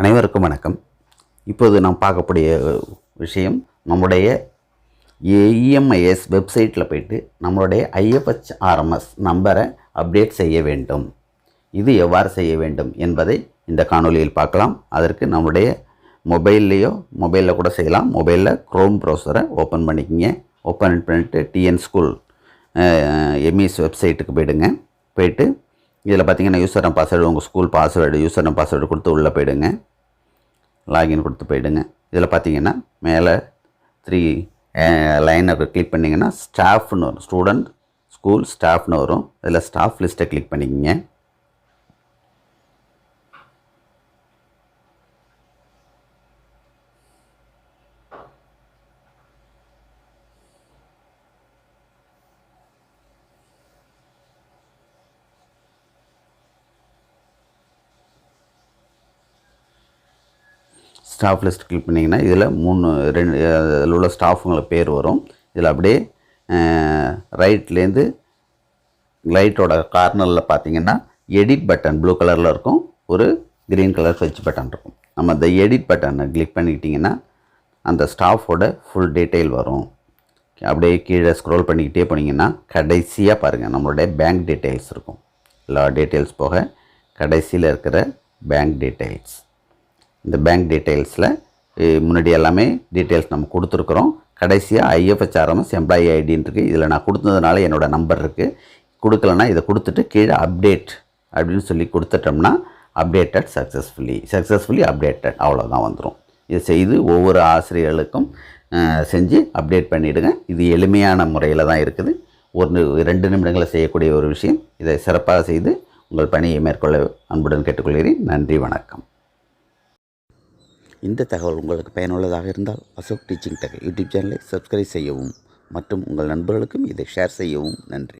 அனைவருக்கும் வணக்கம். இப்போது நாம் பார்க்கக்கூடிய விஷயம் நம்முடைய இஎம்ஐஎஸ் வெப்சைட்டில் போயிட்டு நம்மளுடைய ஐஎஃப்ஹெச் ஆர்எம்எஸ் நம்பரை அப்டேட் செய்ய வேண்டும். இது எவ்வாறு செய்ய வேண்டும் என்பதை இந்த காணொளியில் பார்க்கலாம். அதற்கு நம்முடைய மொபைல்லையோ மொபைலில் கூட செய்யலாம். மொபைலில் க்ரோம் ப்ரௌசரை ஓப்பன் பண்ணிக்கிங்க. ஓப்பன் பண்ணிட்டு டிஎன் ஸ்கூல் எம்இஎஸ் வெப்சைட்டுக்கு போயிடுங்க. போயிட்டு இதில் பார்த்தீங்கன்னா யூசர் அண்ட் பாஸ்வேர்டு உங்கள் school password user and password கொடுத்து உள்ளே போயிடுங்க. லாகின் கொடுத்து போயிடுங்க. இதில் பார்த்தீங்கன்னா மேலே த்ரீ லைனை கிளிக் பண்ணிங்கன்னா ஸ்டாஃப்னு வரும். ஸ்டூடெண்ட் ஸ்கூல் ஸ்டாஃப்னு வரும். இதில் ஸ்டாஃப் லிஸ்ட்டை கிளிக் பண்ணிக்கங்க. ஸ்டாஃப் லிஸ்ட் கிளிக் பண்ணிங்கன்னா இதில் மூணு ரெண்டு அதில் உள்ள ஸ்டாஃபுங்களை பேர் வரும். இதில் அப்படியே ரைட்லேருந்து லைட்டோட கார்னரில் பார்த்தீங்கன்னா எடிட் பட்டன் ப்ளூ கலரில் இருக்கும். ஒரு க்ரீன் கலர் ஸ்விட்ச் பட்டன் இருக்கும். நம்ம அந்த எடிட் பட்டனை கிளிக் பண்ணிக்கிட்டிங்கன்னா அந்த ஸ்டாஃபோட ஃபுல் டீட்டெயில் வரும். அப்படியே கீழே ஸ்க்ரோல் பண்ணிக்கிட்டே போனீங்கன்னா கடைசியாக பாருங்கள் நம்மளுடைய பேங்க் டீட்டெயில்ஸ் இருக்கும். எல்லா டீட்டெயில்ஸ் போக கடைசியில் இருக்கிற பேங்க் டீட்டெயில்ஸ் இந்த பேங்க் டீட்டெயில்ஸில் முன்னாடி எல்லாமே டீட்டெயில்ஸ் நம்ம கொடுத்துருக்குறோம். கடைசியாக ஐஎஃப்எச்ஆர்எம்எஸ் எம்ப்ளாயி ஐடின்னு இருக்குது இதில் நான் கொடுத்ததுனால என்னோடய நம்பர் இருக்குது கொடுக்கலன்னா இதை கொடுத்துட்டு கீழே அப்டேட் அப்படின்னு சொல்லி கொடுத்துட்டோம்னா அப்டேட்டட் சக்ஸஸ்ஃபுல்லி சக்ஸஸ்ஃபுல்லி அப்டேட்டட் அவ்வளோதான் வந்துடும் இதை செய்து ஒவ்வொரு ஆசிரியர்களுக்கும் செஞ்சு அப்டேட் பண்ணிவிடுங்க இது எளிமையான முறையில் தான் இருக்குது. ஒரு ரெண்டு நிமிடங்களில் செய்யக்கூடிய ஒரு விஷயம். இதை சிறப்பாக செய்து உங்கள் பணியை மேற்கொள்ள அன்புடன் கேட்டுக்கொள்கிறேன். நன்றி வணக்கம். இந்த தகவல் உங்களுக்கு பயனுள்ளதாக இருந்தால் அசோக் டீச்சிங் டெக் யூடியூப் சேனலை சப்ஸ்கிரைப் செய்யவும் மற்றும் உங்கள் நண்பர்களுக்கும் இதை ஷேர் செய்யவும் நன்றி.